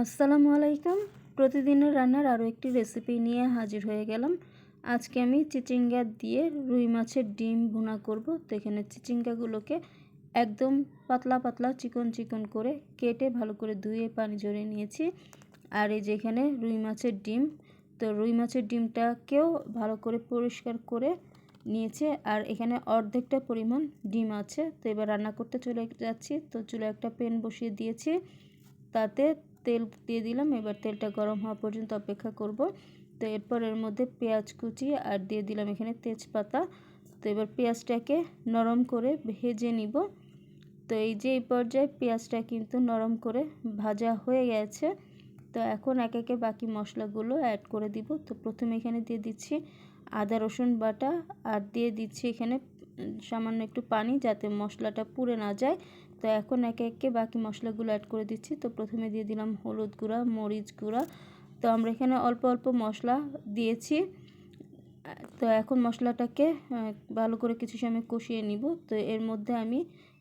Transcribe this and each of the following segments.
আসসালামু আলাইকুম। প্রতিদিনের রান্নার আরও একটি রেসিপি নিয়ে হাজির হয়ে গেলাম। আজকে আমি চিচিঙ্গা দিয়ে রুই মাছের ডিম ভুনা করব। তো এখানে চিচিঙ্গাগুলোকে একদম পাতলা পাতলা চিকন চিকন করে কেটে ভালো করে ধুয়ে পানি ঝরিয়ে নিয়েছি। আর এই যেখানে রুই মাছের ডিম, তো রুই মাছের ডিমটাকেও ভালো করে পরিষ্কার করে নিয়েছে। আর এখানে অর্ধেকটা পরিমাণ ডিম আছে। তো এবার রান্না করতে চলে যাচ্ছি। তো চুলে একটা প্যান বসিয়ে দিয়েছি। তাতে তেল দিয়ে দিলাম। এবার তেলটা গরম হওয়া পর্যন্ত অপেক্ষা করব। তো এরপর এর মধ্যে পেঁয়াজ কুচি আর দিয়ে দিলাম এখানে তেজপাতা। তো এবার পেঁয়াজটাকে নরম করে ভেজে নিব। তো এই যে এই পর্যায়ে পেঁয়াজটা কিন্তু নরম করে ভাজা হয়ে গেছে। তো এখন এক একে বাকি মশলাগুলো অ্যাড করে দিব। তো প্রথমে এখানে দিয়ে দিচ্ছি আদা রসুন বাটা আর দিয়ে দিচ্ছি এখানে সামান্য একটু পানি যাতে মশলাটা পুড়ে না যায়। তো এখন একে একে বাকি মশলাগুলো অ্যাড করে দিচ্ছি। তো প্রথমে দিয়ে দিলাম হলুদ গুঁড়া, মরিচ গুঁড়া। তো আমরা এখানে অল্প অল্প মশলা দিয়েছি। তো এখন মশলাটাকে ভালো করে কিছু সময় কষিয়ে নিব। তো এর মধ্যে আমি,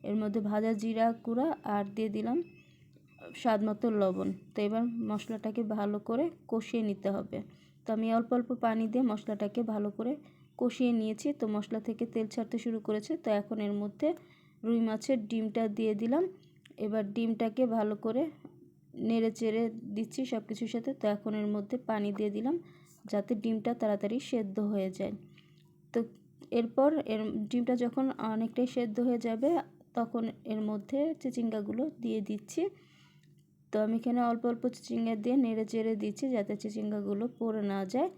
এর মধ্যে ভাজা জিরা গুঁড়া আর দিয়ে দিলাম স্বাদ মতো লবণ। তো এবার মশলাটাকে ভালো করে কষিয়ে নিতে হবে। তো আমি অল্প অল্প পানি দিয়ে মশলাটাকে ভালো করে কষিয়ে নিয়েছি। তো মশলা থেকে তেল ছাড়তে শুরু করেছে। তো এখন এর মধ্যে রুই মাছের ডিমটা দিয়ে দিলাম। এবার ডিমটাকে ভালো করে নেড়ে চেড়ে দিচ্ছি সব কিছুর সাথে। তো এখন এর মধ্যে পানি দিয়ে দিলাম যাতে ডিমটা তাড়াতাড়ি সেদ্ধ হয়ে যায়। তো এরপর এর ডিমটা যখন অনেকটাই সেদ্ধ হয়ে যাবে, তখন এর মধ্যে চিচিঙ্গাগুলো দিয়ে দিচ্ছি। তো আমি এখানে অল্প অল্প চিচিঙ্গা দিয়ে নেড়ে চেড়ে দিচ্ছি যাতে চিচিঙ্গাগুলো পড়ে না যায়।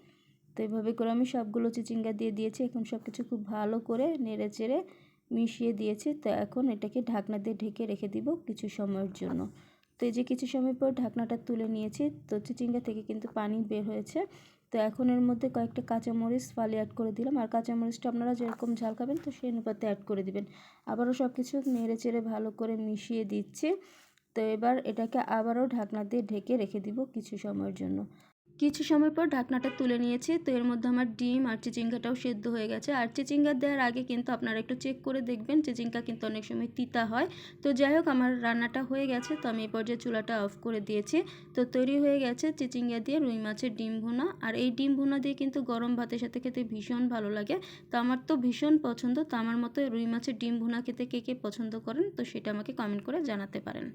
তো এভাবে করে আমি সবগুলো চিচিঙ্গা দিয়ে দিয়েছি। এখন সব কিছু খুব ভালো করে নেড়ে চেড়ে মিশিয়ে দিয়েছি। তো এখন এটাকে ঢাকনা দিয়ে ঢেকে রেখে দিব কিছু সময়ের জন্য। তো এই যে কিছু সময় পর ঢাকনাটা তুলে নিয়েছি, তো চিচিঙ্গা থেকে কিন্তু পানি বের হয়েছে। তো এখন এর মধ্যে কয়েকটা কাঁচামরিচ ফালি অ্যাড করে দিলাম। আর কাঁচামরিচটা আপনারা যেরকম ঝাল খাবেন, তো সেই অনুপাতে অ্যাড করে দিবেন। আবারও সব কিছু নেড়ে চেড়ে ভালো করে মিশিয়ে দিচ্ছি। তো এবার এটাকে আবারও ঢাকনা দিয়ে ঢেকে রেখে দিব কিছু সময়ের জন্য। কিছু সময় পর ঢাকনাটা তুলে নিয়েছি। তো এর মধ্যে আমার ডিম আর চিচিঙ্গাটাও সেদ্ধ হয়ে গেছে। আর চিচিঙ্গা দেওয়ার আগে কিন্তু আপনারা একটু চেক করে দেখবেন, চিচিঙ্গা কিন্তু অনেক সময় তিতা হয়। তো যাই হোক, আমার রান্নাটা হয়ে গেছে। তো আমি এই পর্যায়ে চুলাটা অফ করে দিয়েছি। তো তৈরি হয়ে গেছে চিচিঙ্গা দিয়ে রুই মাছের ডিম ভুনা। আর এই ডিম ভুনা দিয়ে কিন্তু গরম ভাতের সাথে খেতে ভীষণ ভালো লাগে। তো আমার তো ভীষণ পছন্দ। তো আমার মতো রুই মাছের ডিম ভুনা খেতে কে কে পছন্দ করেন? তো সেটা আমাকে কমেন্ট করে জানাতে পারেন।